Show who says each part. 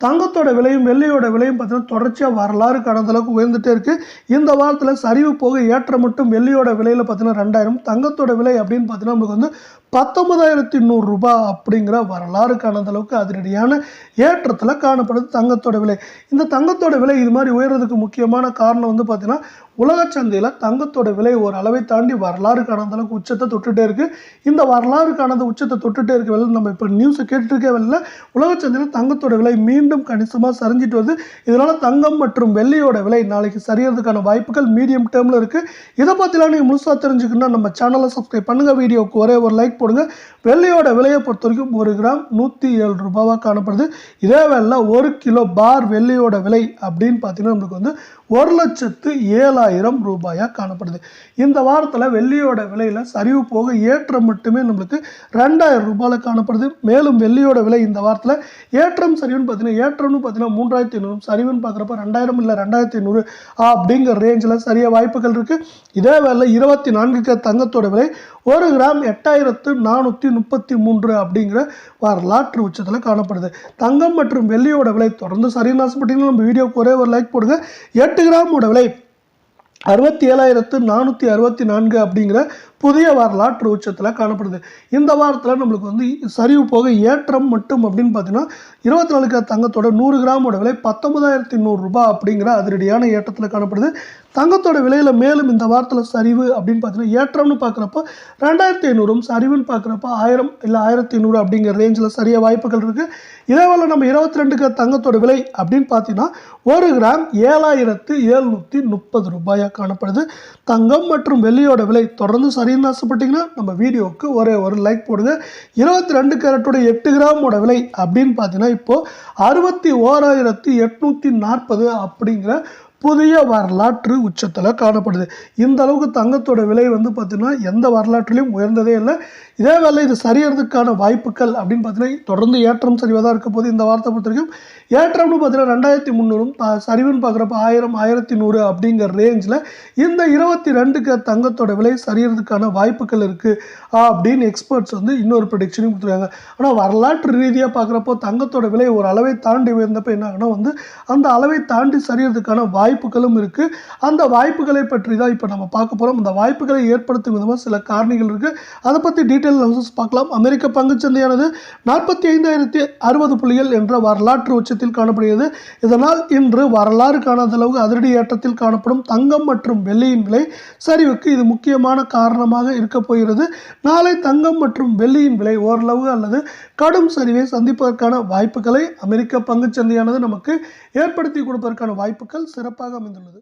Speaker 1: தங்கத்தோட விலையும் வெள்ளியோட விலையும் பார்த்தீங்கன்னா தொடர்ச்சியாக வரலாறு கடந்த அளவுக்கு உயர்ந்துட்டே இருக்குது இந்த வாரத்தில் சரிவு போக ஏற்றம் மட்டும் வெள்ளியோட விலையில் பார்த்தீங்கன்னா ரெண்டாயிரம் தங்கத்தோட விலை அப்படின்னு பார்த்தீங்கன்னா நமக்கு வந்து பத்தொன்பதாயிரத்தி நூறு ரூபாய் அப்படிங்கிற வரலாறு காணாத அளவுக்கு அதிரடியான ஏற்றத்தில் காணப்படுது தங்கத்தோட விலை. இந்த தங்கத்தோட விலை இது மாதிரி உயர்றதுக்கு முக்கியமான காரணம் வந்து பார்த்தீங்கன்னா உலக சந்தையில் தங்கத்தோட விலை ஒரு அளவை தாண்டி வரலாறு காணாத அளவுக்கு உச்சத்தை தொட்டுகிட்டே இருக்குது இந்த வரலாறு காணாத உச்சத்தை தொட்டுகிட்டே இருக்க வேலை நம்ம இப்போ நியூஸை கேட்டுருக்கே வேலை உலக சந்தையில் தங்கத்தோட விலை மீண்டும் மீண்டும் கணிசமாக சரிஞ்சிட்டு வருது. இதனால் தங்கம் மற்றும் வெள்ளியோட விலை நாளைக்கு சரியறதுக்கான வாய்ப்புகள் மீடியம் டேர்மில் இருக்குது இதை பற்றிலாம் நீங்கள் முழுசாக தெரிஞ்சுக்கணும்னா நம்ம சேனலை சப்ஸ்கிரைப் பண்ணுங்கள் வீடியோவுக்கு ஒரே ஒரு லைக் போடுங்க. வெள்ளியோட விலையை பொறுத்த வரைக்கும் ஒரு கிராம் நூற்றி ஏழு ரூபாவாக காணப்படுது. இதே வேலை ஒரு கிலோ பார் வெள்ளியோட விலை அப்படின்னு பார்த்தீங்கன்னா நம்மளுக்கு வந்து ஒரு லட்சத்து ஏழாயிரம் ரூபாயாக காணப்படுது. இந்த வாரத்தில் வெள்ளியோட விலையில் சரிவு போக ஏற்றம் மட்டுமே நம்மளுக்கு ரெண்டாயிரம் ரூபாயில் காணப்படுது. மேலும் வெள்ளியோட விலை இந்த வாரத்தில் ஏற்றம் சரிவுன்னு பார்த்தீங்கன்னா ஏற்றம்னு பார்த்தீங்கன்னா மூன்றாயிரத்தி ஐநூறு சரிவுன்னு பார்க்குறப்ப ரெண்டாயிரம் இல்லை ரெண்டாயிரத்தி ஐநூறு அப்படிங்கிற ரேஞ்சில் சரியாக வாய்ப்புகள் இருக்குது இதே வேலை இருபத்தி நான்குக்கு தங்கத்தோட விலை ஒரு கிராம் எட்டாயிரத்து நானூற்றி முப்பத்தி மூன்று அப்படிங்கிற வரலாற்று உச்சத்தில் காணப்படுது. தங்கம் மற்றும் வெள்ளியோட விலை தொடர்ந்து சரின்னு ஆசைப்பட்டீங்கன்னா நம்ம வீடியோக்கு ஒரே ஒரு லைக் போடுங்க. எட்டு கிராமோட விலை அறுபத்தி ஏழாயிரத்து நானூற்றி அறுபத்தி நான்கு அப்படிங்கிற புதிய வரலாற்று உச்சத்தில் காணப்படுது. இந்த வாரத்தில் நம்மளுக்கு வந்து சரிவு போக ஏற்றம் மட்டும் அப்படின்னு பார்த்தீங்கன்னா இருபத்தி நாலு கிராம் தங்கத்தோட நூறு கிராமோட விலை பத்தொன்பதாயிரத்தி நூறுரூபா அப்படிங்கிற அதிரடியான ஏற்றத்தில் காணப்படுது. தங்கத்தோட விலையில் மேலும் இந்த வாரத்தில் சரிவு அப்படின்னு பார்த்தீங்கன்னா ஏற்றம்னு பார்க்குறப்போ ரெண்டாயிரத்தி ஐநூறும் சரிவுன்னு பார்க்குறப்ப ஆயிரம் இல்லை ஆயிரத்தி ஐநூறு அப்படிங்கிற ரேஞ்சில் சரியாக வாய்ப்புகள் இருக்குது இதே நம்ம இருபத்தி ரெண்டுக்கு தங்கத்தோட விலை அப்படின்னு பார்த்தீங்கன்னா ஒரு கிராம் ஏழாயிரத்து எழுநூற்றி முப்பது ரூபாயாக காணப்படுது. தங்கம் மற்றும் வெள்ளியோட விலை தொடர்ந்து சரின்னு ஆசைப்பட்டீங்கன்னா நம்ம வீடியோவுக்கு ஒரே ஒரு லைக் போடுங்க. இருபத்தி ரெண்டு கேரட்டோட எட்டு கிராமோட விலை அப்படின்னு பார்த்தீங்கன்னா இப்போது அறுபத்தி ஓராயிரத்தி எட்நூற்றி நாற்பது அப்படிங்கிற புதிய வரலாற்று உச்சத்தில் காணப்படுது. இந்த அளவுக்கு தங்கத்தோட விலை வந்து பார்த்திங்கன்னா எந்த வரலாற்றிலையும் உயர்ந்ததே இல்லை. இதே வேலை இது சரியறதுக்கான வாய்ப்புகள் அப்படின்னு பார்த்தீங்கன்னா தொடர்ந்து ஏற்றம் சரிவாக தான் இருக்க போது இந்த வார்த்தை பொறுத்த வரைக்கும். ஏற்றம்னு பார்த்தீங்கன்னா ரெண்டாயிரத்தி முந்நூறும் சரிவுன்னு பார்க்குறப்ப ஆயிரம் ஆயிரத்தி நூறு அப்படிங்கிற ரேஞ்சில் இந்த இருபத்தி ரெண்டுக்கு தங்கத்தோட விலை சரியறதுக்கான வாய்ப்புகள் இருக்குது அப்படின்னு எக்ஸ்பர்ட்ஸ் வந்து இன்னொரு ப்ரொடிக்ஷனையும் கொடுத்துருக்காங்க. ஆனால் வரலாற்று ரீதியாக பார்க்குறப்போ தங்கத்தோட விலை ஒரு அளவை தாண்டி உயர்ந்தப்போ என்ன ஆகுனா வந்து அந்த அளவை தாண்டி சரியறதுக்கான வாய்ப்புகளும் இருக்குது அந்த வாய்ப்புகளை பற்றி தான் இப்போ நம்ம பார்க்க போகிறோம் அந்த வாய்ப்புகளை ஏற்படுத்தும் விதமாக சில காரணிகள் இருக்குது அதை பற்றி டீட்டெயில் அனாலிசிஸ் பார்க்கலாம். அமெரிக்க பங்குச்சந்தையானது நாற்பத்தி ஐந்தாயிரத்தி அறுபது புள்ளிகள் என்ற வரலாற்று உச்சத்தில் காணப்படுகிறது. இதனால் இன்று வரலாறு காணாத அளவுக்கு அதிரடி ஏற்றத்தில் காணப்படும் தங்கம் மற்றும் வெள்ளியின் விலை சரிவுக்கு இது முக்கியமான காரணமாக இருக்க போகிறது. நாளை தங்கம் மற்றும் வெள்ளியின் விலை ஓரளவு அல்லது கடும் சரிவை சந்திப்பதற்கான வாய்ப்புகளை அமெரிக்க பங்குச்சந்தையானது நமக்கு ஏற்படுத்தி கொடுப்பதற்கான வாய்ப்புகள் சிறப்பு சிறப்பாக அமைந்துள்ளது.